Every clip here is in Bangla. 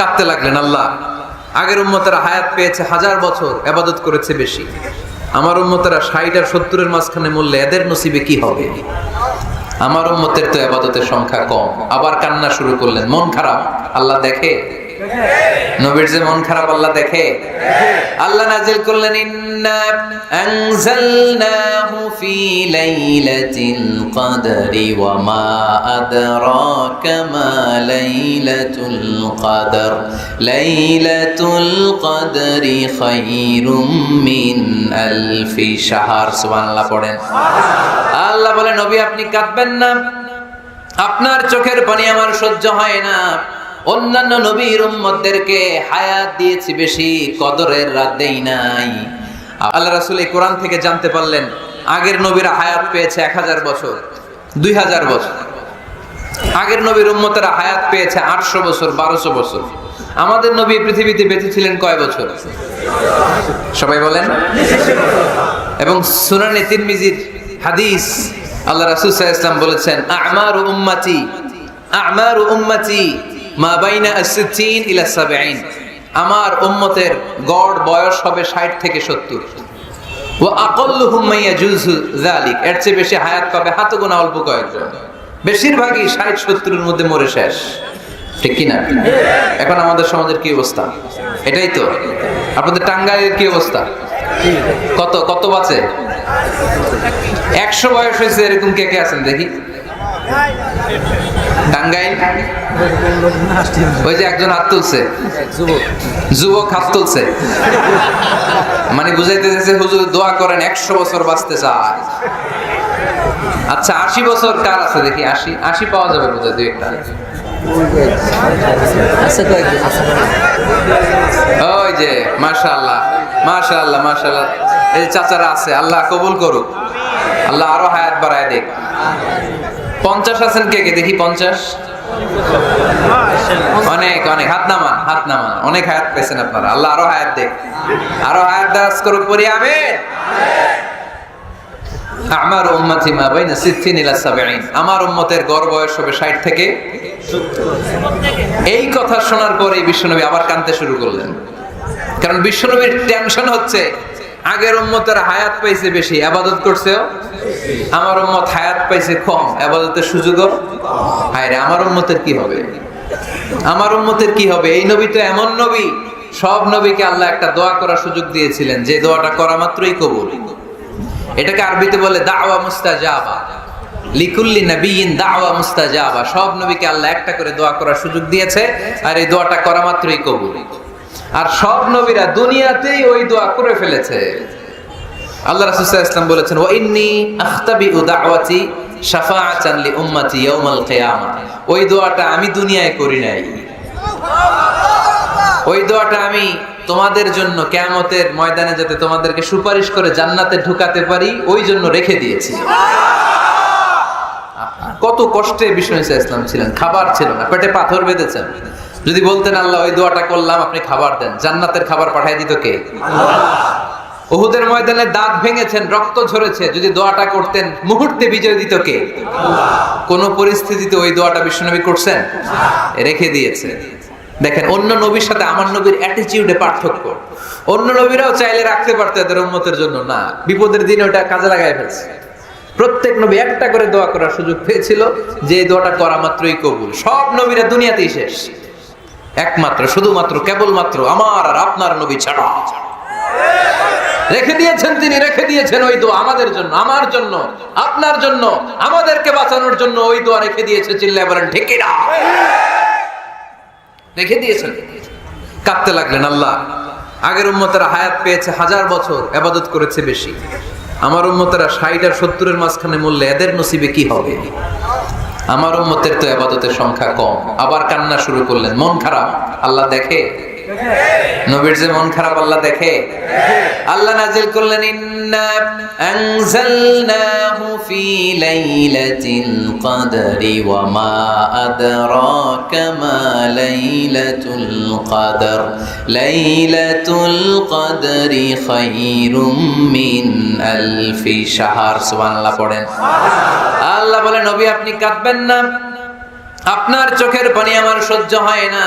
কাঁদতে লাগলেন, আল্লাহ, আগের উম্মতেরা হায়াত পেয়েছে হাজার বছর, আবাদত করেছে বেশি। আমার উম্মতেরা ষাট আর সত্তরের মাঝখানে মূল্যে এদের নসিবে কি হবে? আমার উম্মতের তো আবাদতের সংখ্যা কম। আবার কান্না শুরু করলেন, মন খারাপ? আল্লাহ দেখে? নবীর যে মন খারাপ, আল্লাহ দেখে। আল্লাহ নাজিল করলেন, ইন্না আনজালনাহু ফি লাইলাতিল কদরি ওয়া মা আদরাকা মা লাইলাতুল কদর। লাইলাতুল কদরি খায়রুম মিন আলফি শাহর। সুবহানাল্লাহ পড়েন। আল্লাহ বলে নবী, আপনি কাঁদবেন না। আপনার চোখের পানি আমার সহ্য হয় না। অন্যান্য নবীর উম্মতদেরকে হায়াত দিয়েছি বেশি, কদরের রাত দেই নাই। আল্লাহ রাসূল এই কোরআন থেকে জানতে পারলেন, আগের নবীরা হায়াত পেয়েছে এক হাজার বছর, দুই হাজার বছর। আগের নবীর উম্মতেরা হায়াত পেয়েছে আটশো বছর, বারোশো বছর। আমাদের নবী পৃথিবীতে বেঁচে ছিলেন কয় বছর? সবাই বলেন। এবং সুনানি তিরমিজির হাদিস আল্লাহ রাসূল ওয়াসাল্লাম বলেছেন, আমার উম্মতি, আমারু উম্মতি। মা বাইনা আস-সিত্তিন ইলা 70 আমার উম্মতের গড় বয়স হবে 60 থেকে 70 ওয়া আকাল্লুহুম মা ইয়াজুজু যালিক। এর চেয়ে বেশি হায়াত পাবে হাতে গোনা অল্প কয়েকজন। বেশিরভাগই 60 70 এর মধ্যে মরে শেষ। ঠিক কি না এখন আমাদের সমাজের কি অবস্থা? এটাই তো। আপনাদের টাঙ্গাইলের কি অবস্থা? কত কত বাঁচে একশো বয়স হয়েছে, এরকম কে কে আছেন দেখি। টাঙ্গাইল ওই যে একজন হাত তুলছে। যুবক হাত তুলছে। মানে বুঝাইতে চাইছে হুজুর দোয়া করেন একশো বছর বাঁচতে চায় আচ্ছা আশি বছর কার আছে দেখি? আশি আশি পাওয়া যাবে বোধহয় দুই একটা। আছে কয়েকজন আছে ওই যে মাশাআল্লাহ মাশাআল্লাহ মাশাআল্লাহ। এই চাচারা আছে আল্লাহ কবুল করুক। আল্লাহ আরও হায়াত বাড়ায় দেখ পঞ্চাশ আছেন কে কে? দেখি পঞ্চাশ। অনেক অনেক। হাত নামান হাত নামান। অনেক হায়াত পেয়েছেন আপনারা। আল্লাহ আরও হায়াত দেখ। আরও হায়াত দারাজ করুক পরি আমিন। আমার উম্মতি মা বাইনা সাবঈন। আমার উম্মতের গড় বয়স হবে 60 থেকে এই কথা শোনার পরে বিশ্বনবী আবার কাঁদতে শুরু করলেন। কারণ বিশ্বনবীর টেনশন হচ্ছে আগের উম্মতের হায়াত পাইছে বেশি, আবাদত করছেও আমার উম্মত হায়াত পাইছে কম, আবাদতের সুযোগও হায় আমার উম্মতের কি হবে? আমার উম্মতের কি হবে? এই নবী তো এমন নবী, সব নবীকে আল্লাহ একটা দোয়া করার সুযোগ দিয়েছিলেন, যে দোয়াটা করা মাত্রই কবুল। এটাকে আরবিতে বলে দাওয়া মুস্তাজাবা। লিকুল্লি নবীন দাওয়া মুস্তাজাবা। সব নবীকে আল্লাহ একটা করে দোয়া করার সুযোগ দিয়েছে, আর এই দোয়াটা করা মাত্রই কবুল। আর সব নবীরা দুনিয়াতেই ওই দোয়া করে ফেলেছে। আল্লাহ রাসূল সাল্লাল্লাহু আলাইহি ওয়াসাল্লাম বলেছেন, ওয়া ইন্নী আখতাবিউ দাওয়াতি শাফাআতান লি উম্মতি ইয়াউমাল কিয়ামা। ওই দোয়াটা আমি দুনিয়ায় করি নাই। ওই দোয়াটা আমি তোমাদের জন্য কেয়ামতের ময়দানে যাতে তোমাদেরকে সুপারিশ করে জান্নাতে ঢুকাতে পারি, ওই জন্য রেখে দিয়েছি। কত কষ্টে বিষ্ণু ইসলাম ছিলেন, খাবার ছিল না, পেটে পাথর বেঁধেছেন। যদি বলতেন আল্লাহ ওই দোয়াটা করলাম আপনি খাবার দেন। জান্নাতের খাবার পাঠিয়ে দিত কে? ওহুদের ময়দানে দাঁত ভেঙেছেন রক্ত ঝরেছে যদি দোয়াটা করতেন মুহূর্তে বিজয় দিত কে? কোন পরিস্থিতিতে ওই দোয়াটা বিশ্বনবী করছেন? রেখে দিয়েছে। দেখেন অন্য নবীর সাথে আমার নবীর অ্যাটিটিউডে পার্থক্য। অন্য নবীরাও চাইলে রাখতে পারতো এদের উম্মতের জন্য। না বিপদের দিনে ওটা কাজে লাগাই ফেলছে। প্রত্যেক নবী একটা করে দোয়া করার সুযোগ পেয়েছিল যে এই দোয়াটা করা মাত্রই কবুল। সব নবীরা দুনিয়াতেই শেষ। একমাত্র, শুধুমাত্র, কেবলমাত্র আমার আর আপনার নবী ছাড়া। রেখে দিয়েছেন তিনি, রেখে দিয়েছেন ওই দোয়া আমাদের জন্য, আমার জন্য, আপনার জন্য, আমাদেরকে বাঁচানোর জন্য ওই দোয়া রেখে দিয়েছে, চিল্লায় বলেন, ঠিক না রেখে দিয়েছেন। কাঁদতে লাগলেন, আল্লাহ, আগের উম্মতেরা হায়াত পেয়েছে হাজার বছর, আবাদত করেছে বেশি। আমার উম্মতেরা ষাট আর সত্তরের মাঝখানে মূল্যে এদের নসিবে কি হবে? আমার উম্মতের তো আবাদতের সংখ্যা কম। আবার কান্না শুরু করলেন। মন খারাপ? আল্লাহ দেখে? নবীর যে মন খারাপ, আল্লাহ দেখে। আল্লাহ নাজিল করলেন, ইন্না আনজালনাহু ফি লাইলাতিল কদরি ওয়া মা আদরাকা মা লাইলাতুল কদর। লাইলাতুল কদরি খায়রুম মিন আলফি শাহর। সুবহানাল্লাহ পড়েন। আল্লাহ বলে নবী, আপনি কাঁদবেন না। আপনার চোখের পানি আমার সহ্য হয় না।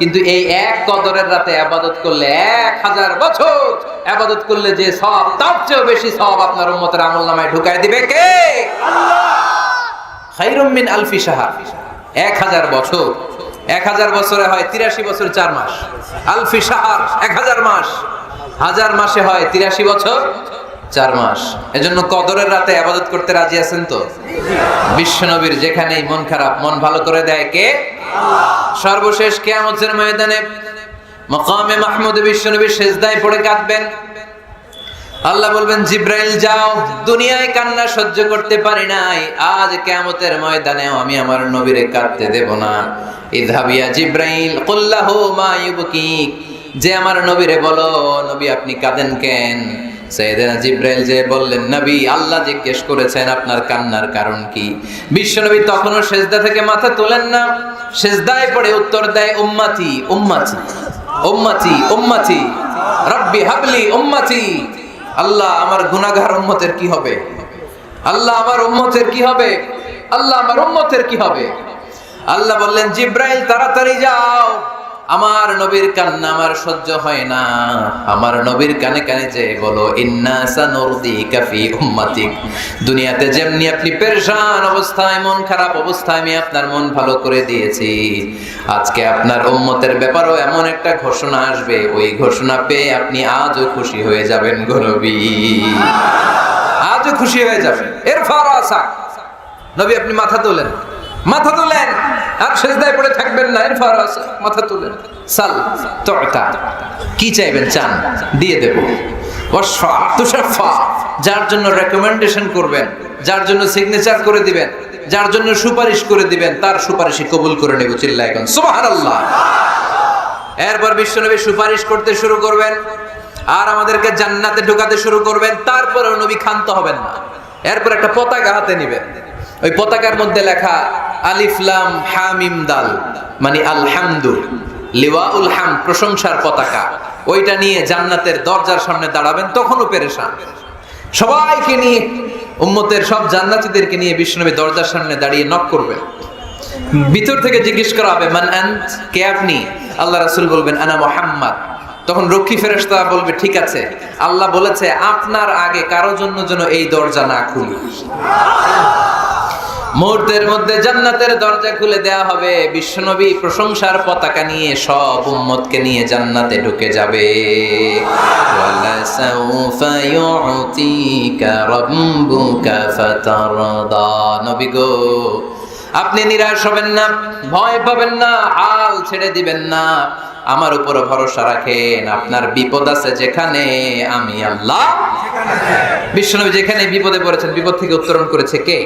কিন্তু এই এক কদরের রাতে আবাদত করলে এক হাজার বছর আবাদত করলে যে সব, তার চেয়েও বেশি সব আপনার উম্মতের আমল নামায় ঢুকাই দিবে কে? খাইরুম মিন আলফি শাহর। এক হাজার বছর। এক হাজার বছরে হয় তিরাশি বছর চার মাস। আলফি শাহর, এক হাজার মাস। হাজার মাসে হয় তিরাশি বছর। চার মাস। এজন্য কদরের রাতে আবাদত করতে রাজি আছেন তো? বিশ্বনবীর যেখানেই মন খারাপ, মন ভালো করে দেয় কে? সর্বশেষ কেয়ামতের ময়দানে মকামে পড়ে কাঁদবেন। আল্লাহ বলবেন, জিব্রাইল, যাও। দুনিয়ায় কান্না সহ্য করতে পারি নাই। আজ কেয়ামতের ময়দানেও আমি আমার নবীরে কাঁদতে দেব না। ইদহাবিয়া জিব্রাইল কুল্লাহু মা ইউবকিক যে আমার নবীরে বলো, নবী, আপনি কাঁদেন কেন? সৈয়দনা যে বললেন, নবী, আল্লাহ করেছেন আপনার কান্নার কারণ কি? তখনও থেকে মাথা তোলেন না। উত্তর দেয় আল্লাহ আমার গুনাহগার উম্মতের কি হবে? আল্লাহ আমার উম্মতের কি হবে? আল্লাহ আমার উম্মতের কি হবে? আল্লাহ বললেন, জিব্রাইল, তাড়াতাড়ি যাও। আমার নবীর কান্না আমার সহ্য হয় না। আমার নবীর কানে কানে যে বলো দুনিয়াতে যেমনি আপনি পেরেশান অবস্থায়, মন খারাপ অবস্থায়, আমি আপনার মন ভালো করে দিয়েছি। আজকে আপনার উম্মতের ব্যাপারও এমন একটা ঘোষণা আসবে। ওই ঘোষণা পেয়ে আপনি আজও খুশি হয়ে যাবেন গরবি আজও খুশি হয়ে যাবেন। এর ফারাসা। নবী আপনি মাথা তোলেন। মাথা তোলেন। আর সেজদায় পড়ে থাকবেন না, এর ফারাসা মাথা তোলেন। সাল তুতা কি চাইবেন চান? দিয়ে দেব। যার জন্য রেকমেন্ডেশন করবেন, যার জন্য সিগনেচার করে দিবেন, যার জন্য সুপারিশ করে দিবেন, তার সুপারিশই কবুল করে নেব চিল্লায় এখন সুবহানাল্লাহ। এরপর বিশ্বনবী সুপারিশ করতে শুরু করবেন, আর আমাদেরকে জান্নাতে ঢোকাতে শুরু করবেন তারপরে নবী ক্ষান্ত হবেন না। এরপর একটা পতাকা হাতে নিবেন। ওই পতাকার মধ্যে লেখা আলিফলাম হামিম দাল মানে আলহামদু, লিওয়াউল হাম, প্রশংসার পতাকা, ওইটা নিয়ে জান্নাতের দরজার সামনে দাঁড়াবেন, তখনও পেরেশান। সবাইকে নিয়ে, উম্মতের সব জান্নাতীদেরকে নিয়ে বিশ্বনবী দরজার সামনে দাঁড়িয়ে নক করবেন ভিতর থেকে জিজ্ঞেস করা হবে, মান আন্ত? কে আপনি? আল্লাহ রাসূল বলবেন, আনা মুহাম্মদ। তখন রক্ষী ফেরেশতা বলবে, ঠিক আছে। আল্লাহ বলেছে, আপনার আগে কারও জন্য যেন এই দরজা না খুলি। মুহূর্তের মধ্যে জান্নাতের দরজা খুলে দেয়া হবে। বিশ্বনবী প্রশংসার পতাকা নিয়ে সব উম্মতকে নিয়ে জান্নাতে ঢুকে যাবে। নবী গো আপনি নিরাশ হবেন না, ভয় পাবেন না, হাল ছেড়ে দিবেন না। আমার উপর ভরসা রাখেন, আপনার বিপদ আছে যেখানে আমি আল্লাহ। বিশ্বনবী যেখানে বিপদে পড়েছেন, বিপদ থেকে উত্তরণ করেছে কে?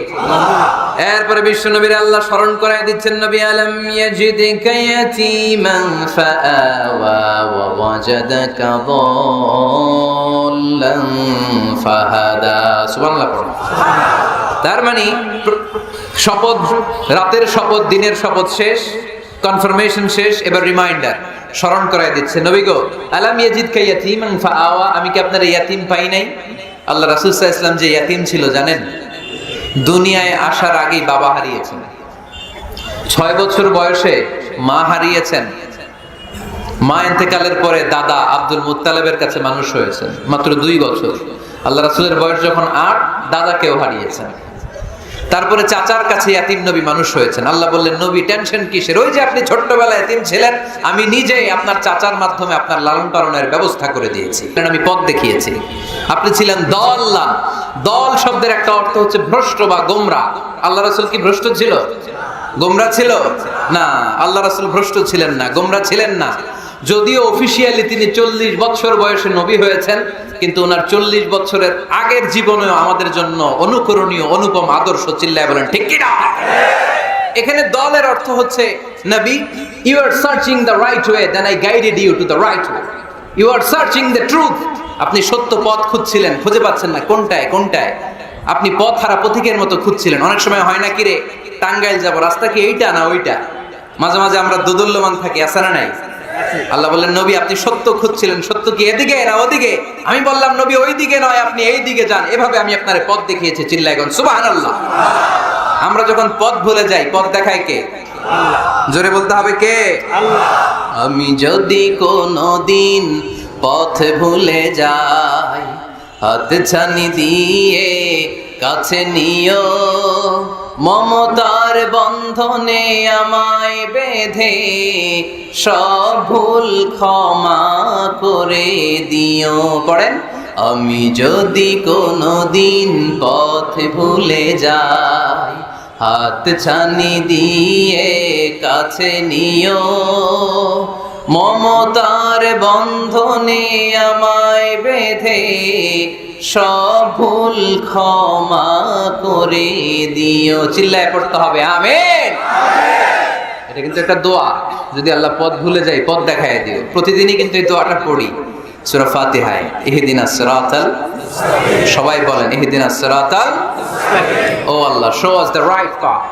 এরপরে বিশ্বনবীর আল্লাহ স্মরণ করাই দিচ্ছেন, নবী, আলম ইয়াজিদিকা ইয়াতীমান ফাআওয়া ওয়া ওয়াজাদাকা দাল্লান ফাহাদা। সুবহানাল্লাহ তার মানে শপথ, রাতের শপথ, দিনের শপথ শেষ কনফার্মেশন শেষ, এবার রিমাইন্ডার স্মরণ করাই দিচ্ছে। নবী গো, আলাম ইয়াজিদ কা ইয়াতীমান ফাআওয়া? আমি কি আপনার ইয়াতিম পাই নাই? আল্লাহ রাসূল ওয়াসাল্লাম যে ইয়াতিম ছিল, জানেন? দুনিয়ায় আসার আগেই বাবা হারিয়েছেন। ছয় বছর বয়সে মা হারিয়েছেন। মা এতেকালের পরে দাদা আব্দুল মুত্তালেবের কাছে মানুষ হয়েছেন, মাত্র দুই বছর। আল্লাহ রাসূলের বয়স যখন আট, দাদাকেও হারিয়েছেন। তারপরে চাচার কাছে এতিম নবী মানুষ হয়েছেন। আল্লাহ বললেন, নবী টেনশন কিসের? ওই যে আপনি ছোট্টবেলায় এতিম ছিলেন, আমি নিজেই আপনার চাচার মাধ্যমে আপনার লালন পালনের ব্যবস্থা করে দিয়েছি। কারণ আমি পথ দেখিয়েছি। আপনি ছিলেন দল্লা দল শব্দের একটা অর্থ হচ্ছে ভ্রষ্ট বা গোমরা। আল্লাহ রাসূল কি ভ্রষ্ট ছিল? গোমরা ছিল? না, আল্লাহ রাসূল ভ্রষ্ট ছিলেন না, গোমরা ছিলেন না। যদিও অফিসিয়ালি তিনি চল্লিশ বছর বয়সে নবী হয়েছেন, কিন্তু ওনার চল্লিশ বছরের আগের জীবনেও আমাদের জন্য অনুকরণীয় অনুপম আদর্শ চিল্লায় বলেন, ঠিক কিনা? এখানে দলের অর্থ হচ্ছে, নবী you are searching the right way then I guided you to the right way you are searching the truth আপনি সত্য পথ খুঁজছিলেন, খুঁজে পাচ্ছেন না, কোনটায় কোনটায়? আপনি পথ হারা পথিকের মতো খুঁজছিলেন। অনেক সময় হয় না কি রে? টাঙ্গাইল যাব, রাস্তা কি এইটা না ওইটা? মাঝে মাঝে আমরা দোদুল্যমান থাকি, আছে না নাই? আল্লাহ বললেন, নবী, আপনি সত্য খুঁজছিলেন, সত্য কি এদিকে না ওদিকে? আমি বললাম, নবী ওই দিকে নয়, আপনি এই দিকে যান। এভাবে আমি আপনার পথ দেখিয়েছি চিল্লাইগন সুবহানাল্লাহ। আমরা যখন পথ ভুলে যাই, পথ দেখায় কে? জোরে বলতে হবে কে? আমি যদি কোনো দিন পথ ভুলে যাই, হাত ছানি দিয়ে কাছে নিও। মমতার বন্ধনে আমায় বেঁধে সব ভুল ক্ষমা করে দিও। পড়েন, আমি যদি কোনো দিন পথ ভুলে যাই, হাত ছানি দিয়ে কাছে নিও। মমতার বন্ধনে আমায় বেঁধে সব ভুল ক্ষমা করে দিও। চিল্লায় পড়তে হবে, আমেন। এটা কিন্তু একটা দোয়া। যদি আল্লাহ পথ ভুলে যাই পথ দেখায় দিও। প্রতিদিনই কিন্তু এই দোয়াটা পড়ি। সূরা ফাতিহায় ইহদিনাস সিরাতাল সবাই বলেন ইহদিনাস সিরাতাল ও Allah show us the right path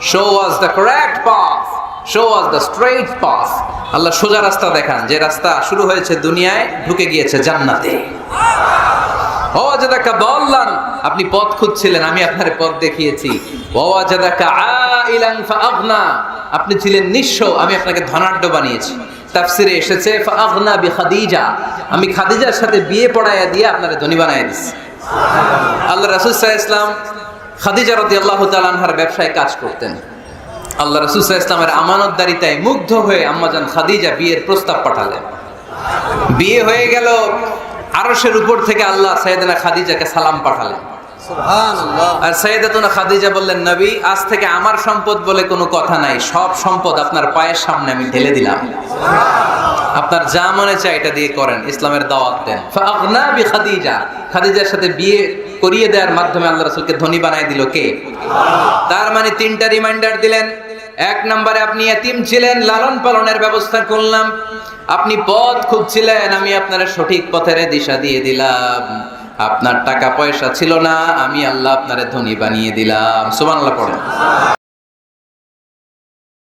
show us the correct path show us the straight path Allah সোজা রাস্তা দেখান। যে রাস্তা শুরু হয়েছে দুনিয়ায়, ঢুকে গিয়েছে জান্নাতে। ওয়াজাদাকা দাল্লান আপনি পথ খুঁজছিলেন, আমি আপনার পথ দেখিয়েছি। ওয়াজাদাকা আইলান ফাআগনা। আপনি ছিলেন নিঃস্ব, আমি আপনাকে ধনাঢ্য বানিয়েছি। তাফসিরে এসেছে, ফাআগনা বিখাদিজা। আমি খাদিজার সাথে বিয়ে পড়াইয়া দিয়ে আপনারে ধনী বানায় দিছি। আল্লাহ রাসূল সাল্লাল্লাহু আলাইহি ইসলাম খাদিজা রাদিয়াল্লাহু তাআলা আনহার ব্যবসায় কাজ করতেন। আল্লাহ আলাইহি ইসলামের আমানতদারিতায় মুগ্ধ হয়ে আম্মাজান খাদিজা বিয়ের প্রস্তাব পাঠালেন। বিয়ে হয়ে গেল আরসের উপর থেকে আল্লাহ সৈয়দনা খাদিজাকে সালাম পাঠালেন। আর সৈয়দাতুনা খাদিজা বললেন নবী আজ থেকে আমার সম্পদ বলে কোনো কথা নাই সব সম্পদ আপনার পায়ের সামনে আমি ঢেলে দিলাম। আপনার যা মনে চায় এটা দিয়ে করেন ইসলামের দাওয়াত দেন। বি খাদিজা খাদিজার সাথে বিয়ে করিয়ে দেওয়ার মাধ্যমে আল্লাহ রাসূলকে ধনী বানায় দিল কে? তার মানে তিনটা রিমাইন্ডার দিলেন এক নম্বরে আপনি এতিম ছিলেন, লালন পালনের ব্যবস্থা করলাম। আপনি পথ খুঁজছিলেন, আমি আপনার সঠিক পথের দিশা দিয়ে দিলাম। আপনার টাকা পয়সা ছিল না, আমি আল্লাহ আপনার ধনী বানিয়ে দিলাম। সুবহানাল্লাহ পড়েন।